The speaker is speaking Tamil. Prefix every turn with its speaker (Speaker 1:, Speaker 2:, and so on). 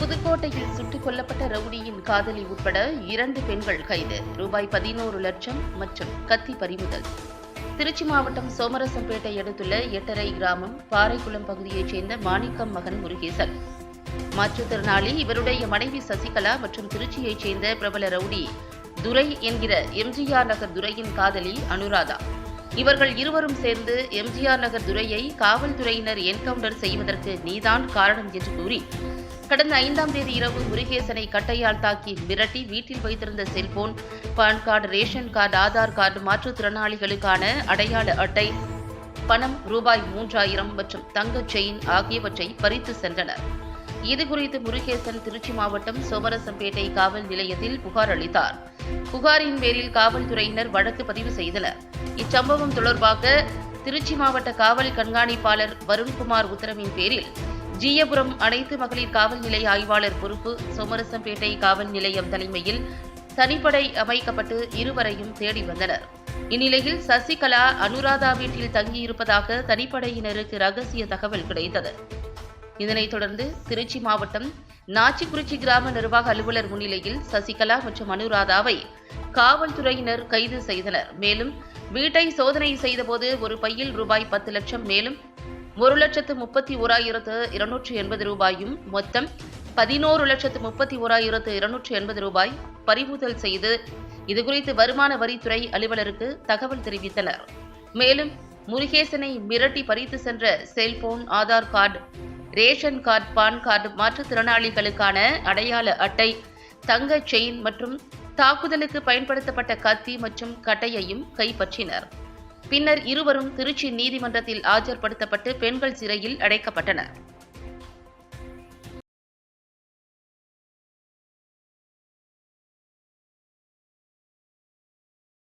Speaker 1: புதுக்கோட்டையில் சுட்டுக் கொல்லப்பட்ட ரவுடியின் காதலி உட்பட இரண்டு பெண்கள் கைது. ரூபாய் பதினோரு லட்சம் மற்றும் கத்தி பறிமுதல். திருச்சி மாவட்டம் சோமரசம்பேட்டை அடுத்துள்ள எட்டரை கிராமம் பாறைக்குளம் பகுதியைச் சேர்ந்த மாணிக்கம் மகன் முருகேசன். மாற்றுத்திறனாளி இவருடைய மனைவி சசிகலா மற்றும் திருச்சியைச் சேர்ந்த பிரபல ரவுடி துரை என்கிற எம்ஜிஆர் நகர் துரையின் காதலி அனுராதா. இவர்கள் இருவரும் சேர்ந்து எம்ஜிஆர் நகர் துரையை காவல்துறையினர் என்கவுண்டர் செய்வதற்கு நீதான் காரணம் என்று கூறி கடந்த ஐந்தாம் தேதி இரவு முருகேசனை கட்டையால் தாக்கி மிரட்டி வீட்டில் வைத்திருந்த cellphone PAN card ration card Aadhaar card மாற்றுத்திறனாளிகளுக்கான அடையாள அட்டை பணம் ரூபாய் மூன்றாயிரம் மற்றும் தங்கச் செயின் ஆகியவற்றை பறித்து சென்றனர். இதுகுறித்து முருகேசன் திருச்சி மாவட்டம் சோமரசம்பேட்டை காவல் நிலையத்தில் புகார் அளித்தார். புகாரின் பேரில் காவல்துறையினர் வழக்கு பதிவு செய்தனர். இச்சம்பவம் தொடர்பாக திருச்சி மாவட்ட காவல் கண்காணிப்பாளர் வருண்குமார் உத்தரவின் பேரில் ஜீயபுரம் அனைத்து மகளிர் காவல் நிலைய ஆய்வாளர் பொறுப்பு சோமரசம்பேட்டை காவல் நிலையம் தலைமையில் தனிப்படை அமைக்கப்பட்டு இருவரையும் தேடி வந்தனர். இந்நிலையில் சசிகலா அனுராதா வீட்டில் தங்கியிருப்பதாக தனிப்படையினருக்கு ரகசிய தகவல் கிடைத்தது. இதனைத் தொடர்ந்து திருச்சி மாவட்டம் நாச்சிக்குறிச்சி கிராம நிர்வாக அலுவலர் முன்னிலையில் சசிகலா மற்றும் அனுராதாவை காவல்துறையினர் கைது செய்தனர். மேலும் வீட்டை சோதனை செய்தபோது ஒரு பையில் ரூபாய் பத்து லட்சம் மேலும் ஒரு லட்சத்து முப்பத்தி ஓராயிரத்து இருநூற்றி எண்பது ரூபாயும் மொத்தம் பதினோரு லட்சத்து முப்பத்தி ஓராயிரத்து இருநூற்று எண்பது ரூபாய் பறிமுதல் செய்து இதுகுறித்து வருமான வரித்துறை அலுவலருக்கு தகவல் தெரிவித்தனர். மேலும் முருகேசனை மிரட்டி பறித்து சென்ற cellphone Aadhaar card ration card PAN card மாற்றுத்திறனாளிகளுக்கான அடையாள அட்டை தங்க செயின் மற்றும் தாக்குதலுக்கு பயன்படுத்தப்பட்ட கத்தி மற்றும் கட்டையையும் கைப்பற்றினர். பின்னர் இருவரும் திருச்சி நீதிமன்றத்தில் ஆஜர்படுத்தப்பட்டு பெண்கள் சிறையில் அடைக்கப்பட்டனர்.